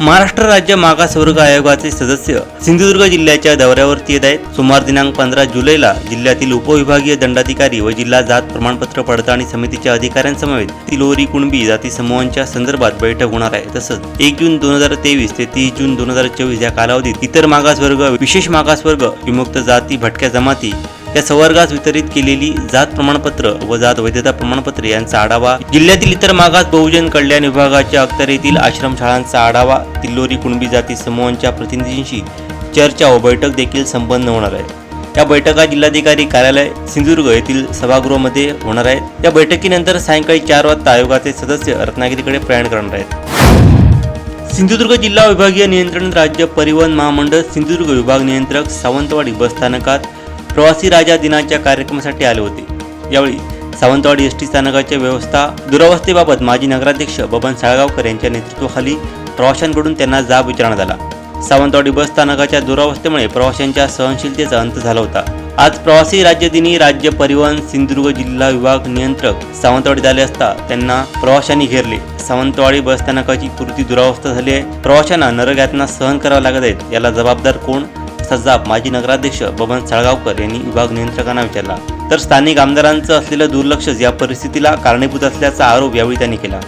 महाराष्ट्र राज्य मागासवर्ग आयोगाचे सदस्य सिंधुदुर्ग जिल्ह्याच्या दौऱ्यावरती येत आहेत. सोमवार दिनांक पंधरा जुलैला जिल्ह्यातील उपविभागीय दंडाधिकारी व जिल्हा जात प्रमाणपत्र पडताळणी समितीच्या अधिकाऱ्यांसमवेत तिलोरी कुणबी जाती समूहांच्या संदर्भात बैठक होणार आहे. तसंच एक जून दोन हजार तेवीस ते तीस जून दोन हजार चोवीस या कालावधीत इतर मागासवर्ग विशेष मागासवर्ग विमुक्त जाती भटक्या जमाती या संवर्गास वितरित केलेली जात प्रमाणपत्र व जात वैधता प्रमाणपत्र यांचा आढावा जिल्ह्यातील इतर मागास बहुजन कल्याण विभागाच्या अखत्यारीतील आश्रमशाळांचा आढावा तिल्लोरी कुणबी जाती समूहांच्या प्रतिनिधींशी चर्चा व बैठक देखील संपन्न होणार आहे. या बैठका जिल्हाधिकारी कार्यालय सिंधुदुर्ग येथील सभागृहामध्ये होणार आहेत. या बैठकीनंतर सायंकाळी चार वाजता आयोगाचे सदस्य रत्नागिरीकडे प्रयाण करणार आहेत. सिंधुदुर्ग जिल्हा विभागीय नियंत्रण राज्य परिवहन महामंडळ सिंधुदुर्ग विभाग नियंत्रक सावंतवाडी बस स्थानकात प्रवासी राजा दिनाच्या कार्यक्रमासाठी आले होते. यावेळी सावंतवाडी एस टी स्थानकाच्या व्यवस्था दुरावस्थेबाबत माजी नगराध्यक्ष बबन साळगावकर यांच्या नेतृत्वाखाली प्रवाशांकडून त्यांना जाब विचारण्यात आला. सावंतवाडी बस स्थानकाच्या दुरावस्थेमुळे प्रवाशांच्या सहनशीलतेचा अंत झाला होता. आज प्रवासी राज्यदिनी राज्य परिवहन सिंधुदुर्ग जिल्हा विभाग नियंत्रक सावंतवाडीत आले असता त्यांना प्रवाशांनी घेरले. सावंतवाडी बस स्थानकाची पूर्ती दुरावस्था झाली आहे. प्रवाशांना नरगातना सहन कराव्या लागत आहेत याला जबाबदार कोण? असा जाब माजी नगराध्यक्ष बबन साळगावकर यांनी विभाग नियंत्रकांना विचारला. तर स्थानिक आमदारांचं असलेलं दुर्लक्षच या परिस्थितीला कारणीभूत असल्याचा आरोप यावेळी त्यांनी केला.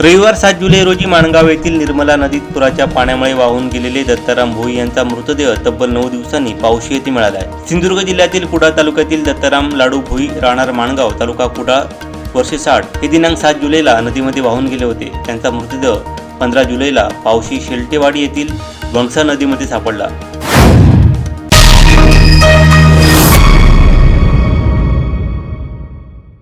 रविवार सात जुलै रोजी माणगाव येथील निर्मला नदीत पुराच्या पाण्यामुळे वाहून गेलेले दत्ताराम भोई यांचा मृतदेह तब्बल नऊ दिवसांनी पावशी येथे मिळाला आहे सिंधुदुर्ग जिल्ह्यातील कुडाळ तालुक्यातील दत्ताराम लाडू भोई राहणार माणगाव तालुका कुडाळ वर्षे साठ हे दिनांक सात जुलैला नदीमध्ये वाहून गेले होते. त्यांचा मृतदेह पंधरा जुलैला पावशी शेलटेवाडी येथील वंसा नदीमध्ये सापडला.